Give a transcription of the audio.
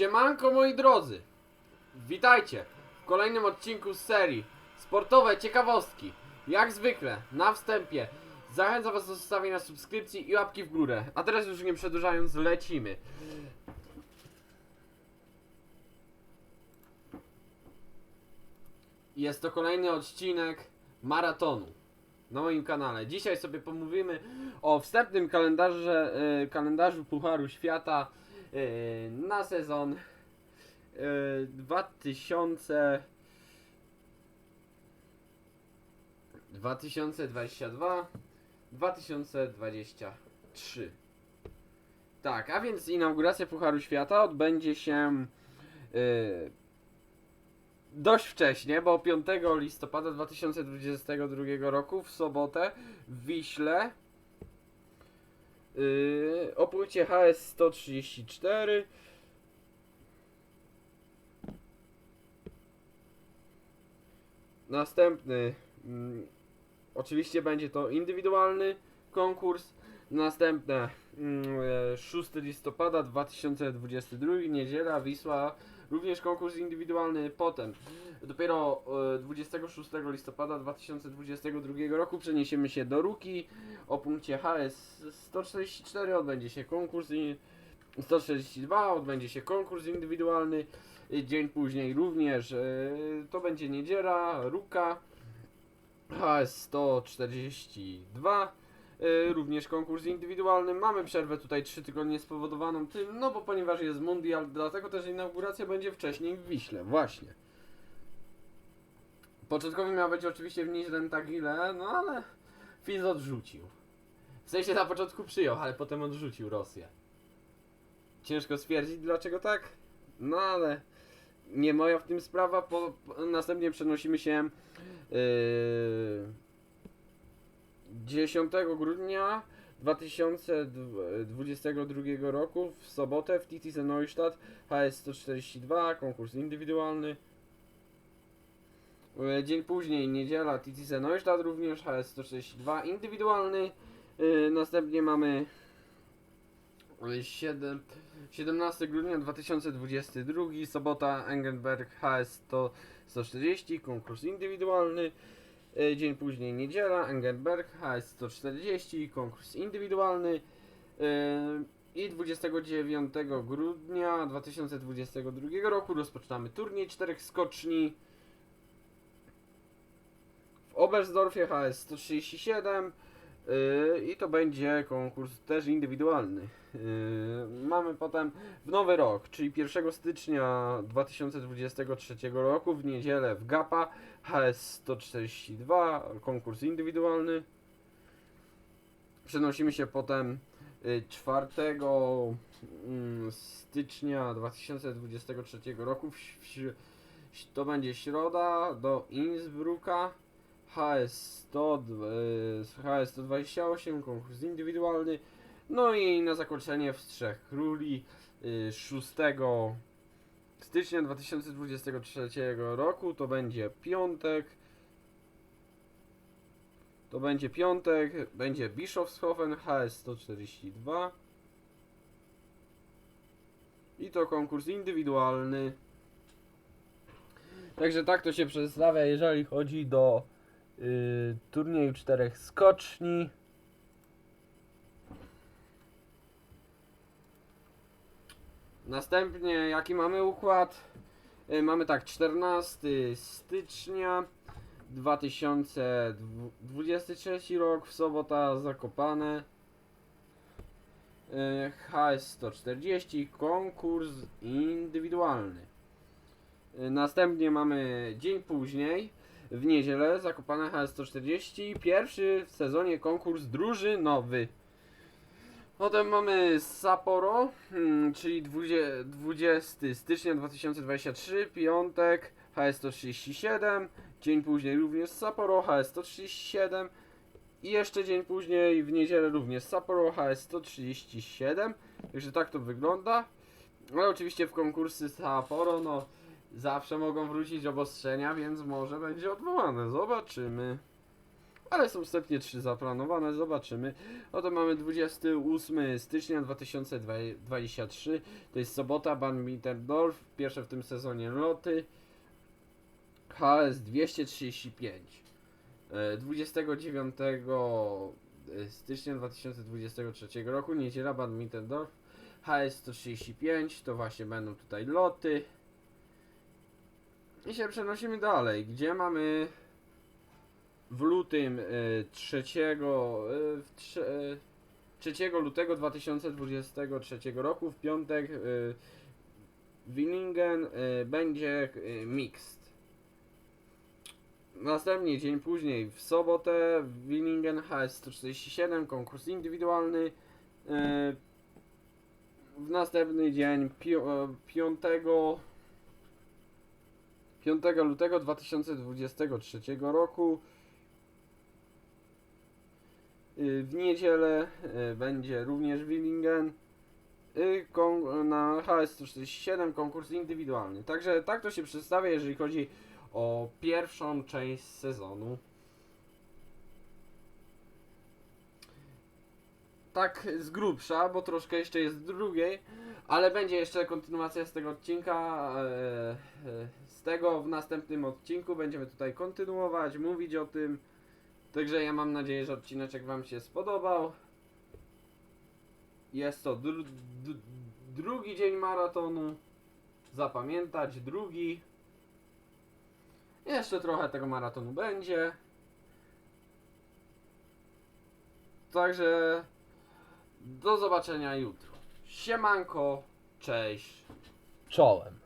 Siemanko moi drodzy! Witajcie w kolejnym odcinku z serii Sportowe ciekawostki. Jak zwykle, na wstępie zachęcam was do zostawienia subskrypcji i łapki w górę. A teraz już nie przedłużając, lecimy. Jest to kolejny odcinek maratonu na moim kanale. Dzisiaj sobie pomówimy o wstępnym kalendarze, e, kalendarzu Pucharu Świata na sezon e, 2000 2022 2023 Tak, a więc inauguracja Pucharu Świata odbędzie się e, dość wcześnie, bo 5 listopada 2022 roku w sobotę w Wiśle yy, o płycie HS 134 Następny mm, oczywiście będzie to indywidualny konkurs. Następne mm, e, 6 listopada 2022 niedziela Wisła również konkurs indywidualny. Potem dopiero e, 26 listopada 2022 roku przeniesiemy się do Ruki. O punkcie HS 144 odbędzie się konkurs i 142 odbędzie się konkurs indywidualny. Y, Dzień później również e, to będzie niedziela, Ruka. HS 142 y, również konkurs indywidualny. Mamy przerwę tutaj 3 tygodnie spowodowaną tym, no bo ponieważ jest mundial, dlatego też inauguracja będzie wcześniej w Wiśle, właśnie. Początkowo miał być oczywiście w Niźlen Tagile, no ale Fizz odrzucił. W sensie na początku przyjął, ale potem odrzucił Rosję. Ciężko stwierdzić dlaczego tak, no ale nie moja w tym sprawa. Po, po, następnie przenosimy się yy, 10 grudnia 2022 roku w sobotę w Titize Neustadt HS 142 konkurs indywidualny. Yy, Dzień później niedziela Titize Neustadt również HS 142 indywidualny. Yy, Następnie mamy yy, 7, 17 grudnia 2022 sobota Engenberg HS 100, 140 konkurs indywidualny. E, Dzień później niedziela, Engenberg, HS 140, konkurs indywidualny. E, I 29 grudnia 2022 roku rozpoczynamy turniej czterech skoczni. W Oberstdorfie HS 137 e, i to będzie konkurs też indywidualny. Yy, mamy potem w nowy rok, czyli 1 stycznia 2023 roku w niedzielę w GAPA HS 142 konkurs indywidualny. Przenosimy się potem y, 4 mm, stycznia 2023 roku to będzie środa do Innsbrucka HS 100, y, HS 128 konkurs indywidualny. No i na zakończenie w Trzech Króli y, 6 stycznia 2023 roku to będzie piątek. To będzie piątek, będzie Bischofshofen HS 142. I to konkurs indywidualny. Także tak to się przedstawia, jeżeli chodzi do y, turnieju czterech skoczni. Następnie jaki mamy układ? Y, Mamy tak 14 stycznia 2023 rok w sobota Zakopane Y, HS 140 konkurs indywidualny. Następnie mamy dzień później w niedzielę Zakopane HS 140 pierwszy w sezonie konkurs drużynowy. Potem mamy Sapporo, hmm, czyli 20, 20 stycznia 2023, piątek, HS 137, dzień później również Sapporo, HS 137 i jeszcze dzień później w niedzielę również Sapporo, HS 137, także tak to wygląda. Ale oczywiście w konkursy Sapporo, no zawsze mogą wrócić obostrzenia, więc może będzie odwołane, zobaczymy. ale są wstępnie trzy zaplanowane, zobaczymy. Oto mamy 28 stycznia 2023, to jest sobota, Ban Mitterdorf, pierwsze w tym sezonie loty, HS 235. E, 29 stycznia 2023 roku, niedziela, Ban Mitterdorf, HS 135, to właśnie będą tutaj loty. I się przenosimy dalej, gdzie mamy w lutym y, 3, y, w trze- y, 3 lutego 2023 roku w piątek y, Willingen będzie mixed. Następnie dzień później w sobotę Willingen HS 147 konkurs indywidualny. W następny dzień pio- y, 5 5 lutego 2023 roku y, w niedzielę y, będzie również Willingen y, na HS147 konkurs indywidualny. Także tak to się przedstawia, jeżeli chodzi o pierwszą część sezonu. Tak z grubsza, bo troszkę jeszcze jest drugiej, ale będzie jeszcze kontynuacja z tego odcinka. e, e, Z tego w następnym odcinku będziemy tutaj kontynuować, mówić o tym. Także ja mam nadzieję, że odcineczek Wam się spodobał. Jest to dru drugi dzień maratonu. Zapamiętać, drugi. Jeszcze trochę tego maratonu będzie. Także do zobaczenia jutro. Siemanko, cześć. Czołem.